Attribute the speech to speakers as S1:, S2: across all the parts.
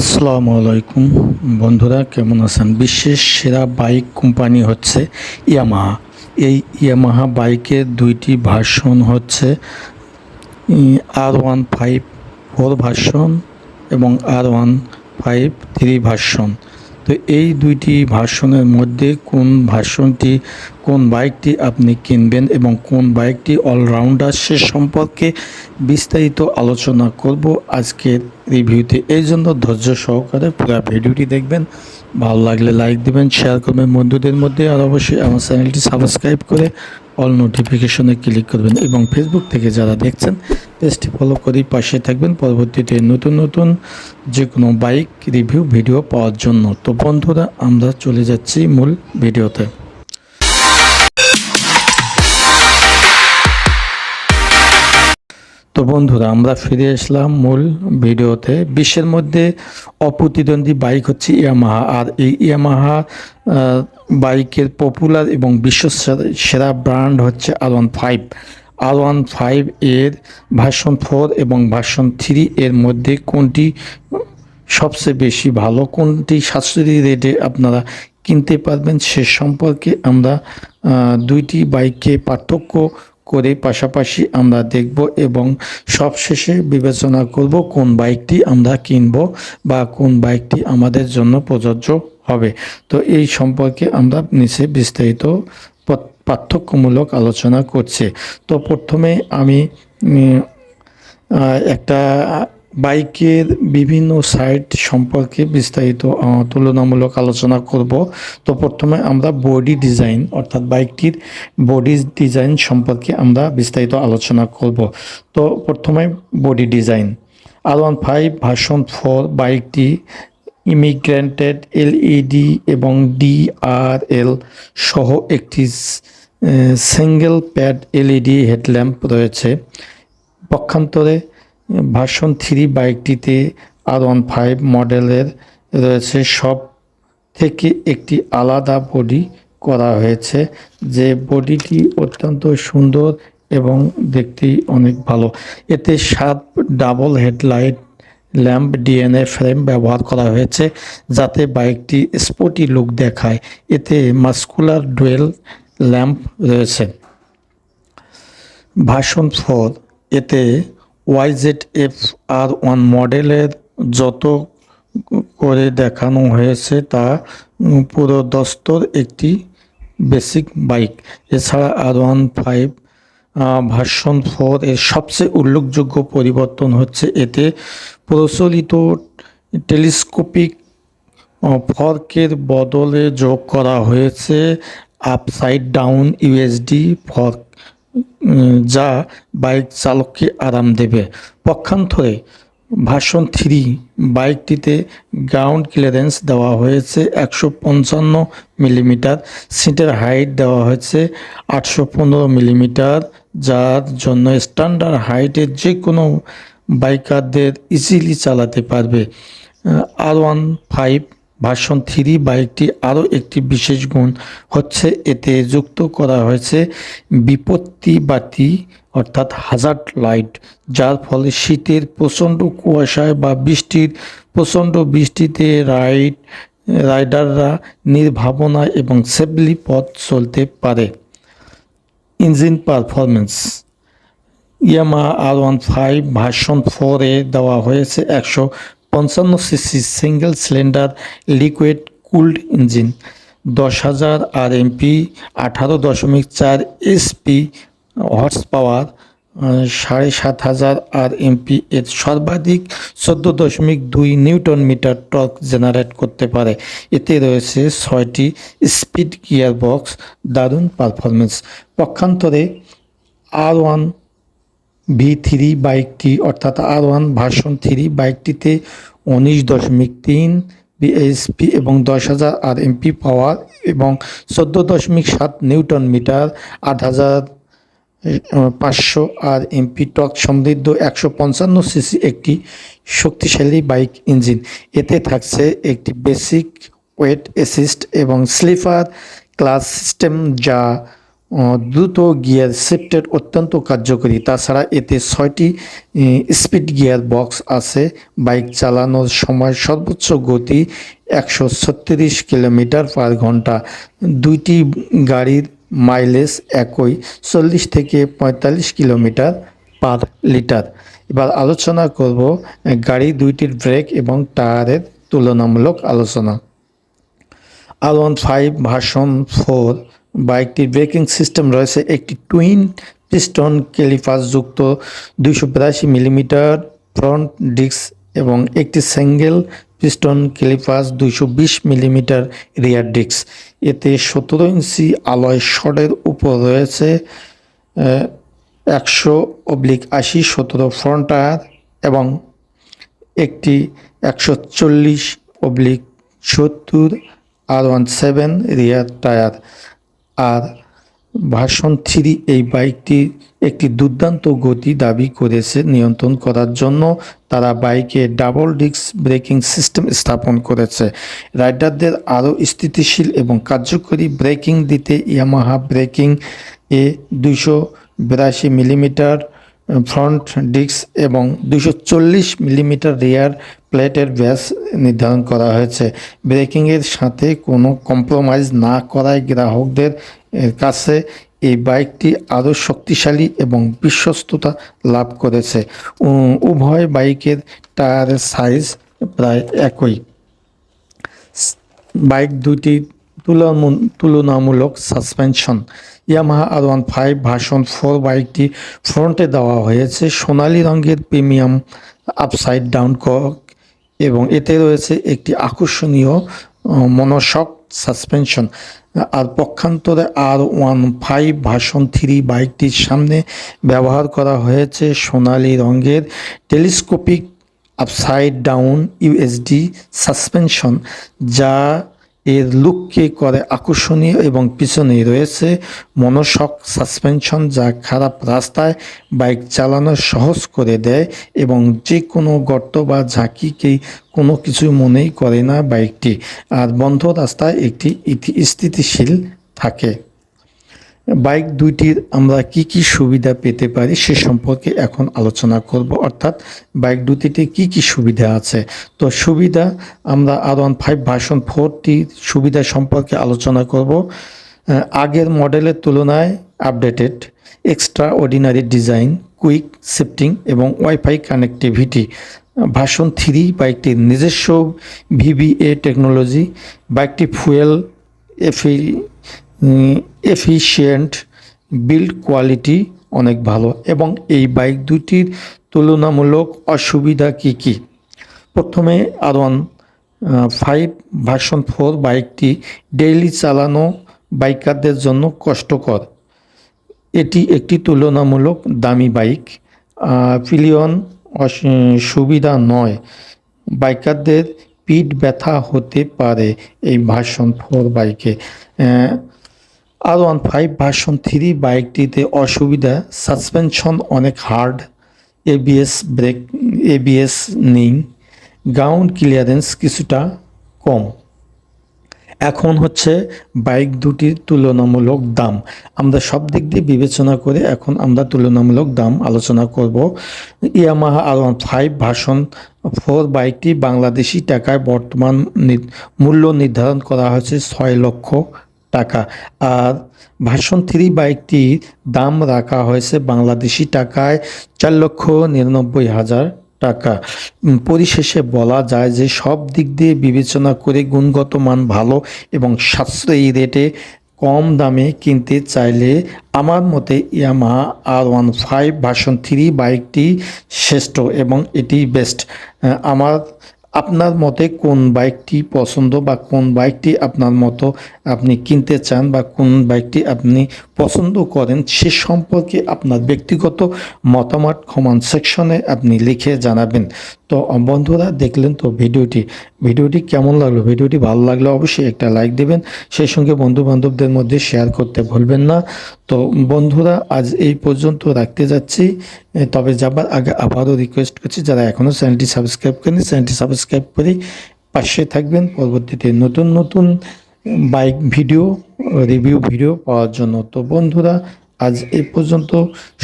S1: আসসালামু আলাইকুম। বন্ধুরা, কেমন আছেন? বিশ্বের সেরা বাইক কোম্পানি হচ্ছে ইয়ামাহা। এই ইয়ামাহা বাইকের দুইটি ভার্সন হচ্ছে R one five four version এবং R one five three version. তো এই দুইটি ভার্সনের মধ্যে কোন ভার্সনটি, কোন বাইকটি আপনি কিনবেন এবং কোন বাইকটি অলরাউন্ডার সে সম্পর্কে বিস্তারিত আলোচনা করব আজকের রিভিউতে এই জন্য ধৈর্য সহকারে পুরো ভিডিওটি দেখবেন। ভালো লাগলে লাইক দেবেন শেয়ার করবেন বন্ধুদের মধ্যে আর অবশ্যই আমার চ্যানেলটি সাবস্ক্রাইব করে অল নোটিফিকেশনে ক্লিক করবেন এবং ফেসবুক থেকে যারা দেখছেন পেজটি ফলো করেই পাশে থাকবেন। পরবর্তীতে নতুন নতুন যে কোনো বাইক রিভিউ ভিডিও পাওয়ার জন্য। তো বন্ধুরা, আমরা চলে যাচ্ছি মূল ভিডিওতে তো বন্ধুরা, আমরা ফিরে আসলাম মূল ভিডিওতে। বিশ্বের মধ্যে অপ্রতিদ্বন্দ্বী বাইক হচ্ছে ইয়ামাহা। আর এই ইয়ামাহা বাইকের পপুলার এবং বিশ্ব সেরা- ব্র্যান্ড হচ্ছে R one five R one five এর ভার্সন ফোর এবং ভার্সন থ্রি এর মধ্যে কোনটি সবচেয়ে বেশি ভালো, কোনটি সাশ্রয়ী রেটে আপনারা কিনতে পারবেন সে সম্পর্কে আমরা দুইটি বাইককে পার্থক্য করে পাশাপাশি আমরা দেখব এবং সবশেষে বিবেচনা করব কোন বাইকটি আমরা কিনব বা কোন বাইকটি আমাদের জন্য প্রযোজ্য হবে। তো এই সম্পর্কে আমরা নিচে বিস্তারিত পার্থক্যমূলক আলোচনা করছে। তো প্রথমে আমি একটা বাইকের বিভিন্ন সাইট সম্পর্কে বিস্তারিত তুলনামূলক আলোচনা করব। তো প্রথমে আমরা বডি ডিজাইন, অর্থাৎ বাইকটির বডি ডিজাইন সম্পর্কে আমরা বিস্তারিত আলোচনা করব। তো প্রথমে body design. R one five version four বাইকটি ইমিগ্রেন্টেড এলইডি এবং ডিআরএল সহ একটি সিঙ্গেল প্যাড এলইডি হেডল্যাম্প রয়েছে। পক্ষান্তরে ভার্সন থ্রি বাইকটিতে আর ওয়ান ফাইভ মডেলের রয়েছে। সব থেকে একটি আলাদা বডি করা হয়েছে। যে বডিটি অত্যন্ত সুন্দর এবং দেখতেই অনেক ভালো। এতে সাত double headlight lamp DNA frame ব্যবহার করা হয়েছে, যাতে বাইকটি স্পোর্টি লুক দেখায়। এতে মাস্কুলার ডুয়েল ল্যাম্প রয়েছে। ভার্সন ফোর এতে ওয়াইজেড এফ আর ওয়ান মডেলের যত করে দেখানো হয়েছে তা পুরো দস্তর একটি বেসিক বাইক এছাড়া R one five version four এর সবচেয়ে উল্লেখযোগ্য পরিবর্তন হচ্ছে এতে প্রচলিত টেলিস্কোপিক ফর্কের বদলে যোগ করা হয়েছে আপসাইড ডাউন ইউএসডি ফর্ক যা বাইক চালককে আরাম দেবে। পক্ষান্তরে ভার্সন থ্রি বাইকটিতে গ্রাউন্ড ক্লিয়ারেন্স দেওয়া হয়েছে একশো পঞ্চান্ন মিলিমিটার, সিটের হাইট দেওয়া হয়েছে আটশো পনেরো মিলিমিটার, যার জন্য স্ট্যান্ডার্ড হাইটের যে কোনো বাইকারদের ইজিলি চালাতে পারবে। R one five version three বাইকটি আরও একটি বিশেষ গুণ হচ্ছে এতে যুক্ত করা হয়েছে বিপত্তি বাতি অর্থাৎ হাজার্ড লাইট যার ফলে শীতের প্রচণ্ড কুয়াশায় বা বৃষ্টির প্রচণ্ড বৃষ্টিতে রাইড, রাইডাররা নির্ভাবনা এবং সেফলি পথ চলতে পারে। Engine performance Yamaha R one five version ফোরে দেওয়া হয়েছে একশো পঞ্চান্ন CC single cylinder liquid cooled engine, দশ হাজার আর এমপি আঠারো দশমিক চার এসপি হর্স পাওয়ার সাড়ে সাত হাজার আর এমপি এর সর্বাধিক চোদ্দ দশমিক দুই নিউটন মিটার টর্ক জেনারেট করতে পারে। এতে রয়েছে ছয়টি স্পিড গিয়ার বক্স দারুণ পারফরমেন্স পক্ষান্তরে আর ওয়ান ভি থ্রি বাইকটি অর্থাৎ আর ওয়ান ভার্সন থ্রি বাইকটিতে উনিশ দশমিক তিন বিএসপি এবং দশ হাজার আর এমপি পাওয়ার এবং চোদ্দ দশমিক সাত নিউটন মিটার, আট হাজার পাঁচশো আর এমপি টক সমৃদ্ধ একশো পঞ্চান্ন সিসি একটি শক্তিশালী বাইক ইঞ্জিন এতে থাকছে একটি বেসিক ওয়েট অ্যাসিস্ট এবং স্লিপার ক্লাস সিস্টেম যা দ্রুত গিয়ার শিফটের অত্যন্ত কার্যকরী। তাছাড়া এতে ছয়টি স্পিড গিয়ার বক্স আছে। বাইক চালানোর সময় সর্বোচ্চ গতি একশো ছত্রিশ কিলোমিটার পার ঘণ্টা। দুইটি গাড়ির মাইলেজ একই, চল্লিশ থেকে পঁয়তাল্লিশ কিলোমিটার পার লিটার। এবার আলোচনা করব গাড়ি দুইটির ব্রেক এবং টায়ারের তুলনামূলক আলোচনা। R one five version four বাইকটির ব্রেকিং সিস্টেম রয়েছে একটি টুইন পিস্টন যুক্ত দুইশো বিরাশি মিলিমিটার ফ্রন্ট ডিস্ক এবং একটি সিঙ্গেল পিস্টন ক্যালিপাস দুইশো বিশ মিলিমিটার রিয়ার ডিস্ক এতে সতেরো ইঞ্চি আলয় শটের উপর রয়েছে একশো অবলিক আশি সতেরো ফ্রন্ট টায়ার এবং একটি একশো চল্লিশ অবলিক সত্তর R one seven rear tyre R version three এই বাইকটি একটি দুর্দান্ত গতি দাবি করেছে নিয়ন্ত্রণ করার জন্য। তারা বাইকে ডাবল ডিস্ক ব্রেকিং সিস্টেম স্থাপন করেছে। রাইডারদের আরও স্থিতিশীল এবং কার্যকরী ব্রেকিং দিতে ইয়ামাহা ব্রেকিং এ দুশো বিরাশি মিলিমিটার ফ্রন্ট ডিস্ক এবং দুশো চল্লিশ মিলিমিটার রিয়ার প্লেটের ব্যাস নির্ধারণ করা হয়েছে। ব্রেকিংয়ের সাথে কোনো কম্প্রোমাইজ না করায় গ্রাহকদের কাছে এই বাইকটি আরও শক্তিশালী এবং বিশ্বস্ততা লাভ করেছে। উভয় বাইকের টায়ারের সাইজ প্রায় একই। বাইক দুটি তুলনামূ- তুলনামূলক suspension. Yamaha R one five version four বাইকটি ফ্রন্টে দেওয়া হয়েছে। সোনালী রঙের প্রিমিয়াম আপসাইড ডাউন এবং এতে রয়েছে একটি আকর্ষণীয় মনোশক সাসপেনশন আর পক্ষান্তরে R one five version three বাইকটির সামনে ব্যবহার করা হয়েছে সোনালি রঙের telescopic upside down USD suspension যা এর লুককে করে আকর্ষণীয় এবং পিছনে রয়েছে মনোশক সাসপেনশন যা খারাপ রাস্তায় বাইক চালানো সহজ করে দেয় এবং যে কোনো গর্ত বা ঝাঁকিকেই কোনো কিছু মনেই করে না বাইকটি। আর বন্ধ রাস্তায় একটি স্থিতিশীল থাকে। বাইক দুইটির আমরা কি কি সুবিধা পেতে পারি সে সম্পর্কে এখন আলোচনা করব। অর্থাৎ বাইক দুটিতে কি কি সুবিধা আছে? তো সুবিধা, আমরা আর ওয়ান ফাইভ ভার্সন ফোরটির সুবিধা সম্পর্কে আলোচনা করব। আগের মডেলের তুলনায় updated extraordinary design, quick shifting এবং ওয়াইফাই কানেক্টিভিটি। ভার্সন থ্রি বাইকটির নিজস্ব ভিভিএ টেকনোলজি, বাইকটি ফুয়েল এফি এফিশিয়েন্ট বিল্ড কোয়ালিটি অনেক ভালো। এবং এই বাইক দুটির তুলনামূলক অসুবিধা কি কি? প্রথমে R one five version four বাইকটি ডেইলি চালানো বাইকারদের জন্য কষ্টকর। এটি একটি তুলনামূলক দামি বাইক পিলিয়ন সুবিধা নয়। বাইকারদের পিঠ ব্যথা হতে পারে এই ভার্সন ফোর বাইকে R one five version three বাইকটিতে অসুবিধা সাসপেনশন অনেক হার্ড এবিএস ব্রেক এবিএস নেই গ্রাউন্ড ক্লিয়ারেন্স কিছুটা কম। এখন হচ্ছে বাইক দুটির তুলনামূলক দাম। আমরা সব দিক দিয়ে বিবেচনা করে এখন আমরা তুলনামূলক দাম আলোচনা করব। Yamaha R one five version four বাইকটি বাংলাদেশি টাকায় বর্তমান মূল্য নির্ধারণ করা হয়েছে ছয় লক্ষ টাকা। আর ভার্সন থ্রি বাইকটির দাম রাখা হয়েছে বাংলাদেশি টাকায় চার লক্ষ নিরানব্বই হাজার টাকা। পরিশেষে বলা যায় যে সব দিক দিয়ে বিবেচনা করে গুণগত মান ভালো এবং সাশ্রয়ী রেটে কম দামে কিনতে চাইলে আমার মতে Yamaha R one five version three বাইকটি শ্রেষ্ঠ এবং এটি বেস্ট আমার আপনার মতে কোন বাইকটি পছন্দ বা কোন বাইকটি আপনার মতো আপনি কিনতে চান বা কোন বাইকটি আপনি পছন্দ করেন, সে সম্পর্কে আপনার ব্যক্তিগত মতামত কমেন্ট সেকশনে আপনি লিখে জানাবেন। তো, বন্ধুরা, দেখলেন তো ভিডিওটি। ভিডিওটি কেমন লাগল? ভিডিওটি ভালো লাগলে অবশ্যই একটা লাইক দেবেন। সেই সঙ্গে বন্ধু বান্ধবদের মধ্যে শেয়ার করতে ভুলবেন না। তো, বন্ধুরা, আজ এই পর্যন্ত রাখতে যাচ্ছি। তবে যাবার আগে আবারও রিকোয়েস্ট করছি, যারা এখনও চ্যানেলটি সাবস্ক্রাইব করেনি চ্যানেলটি সাবস্ক্রাইব করে পাশে থাকবেন। পরবর্তীতে নতুন নতুন বাইক ভিডিও রিভিউ ভিডিও পাওয়ার জন্য। তো, বন্ধুরা, আজ এ পর্যন্ত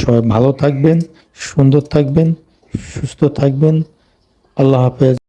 S1: সবাই ভালো থাকবেন, সুন্দর থাকবেন, সুস্থ থাকবেন। আল্লাহ হাফেজ।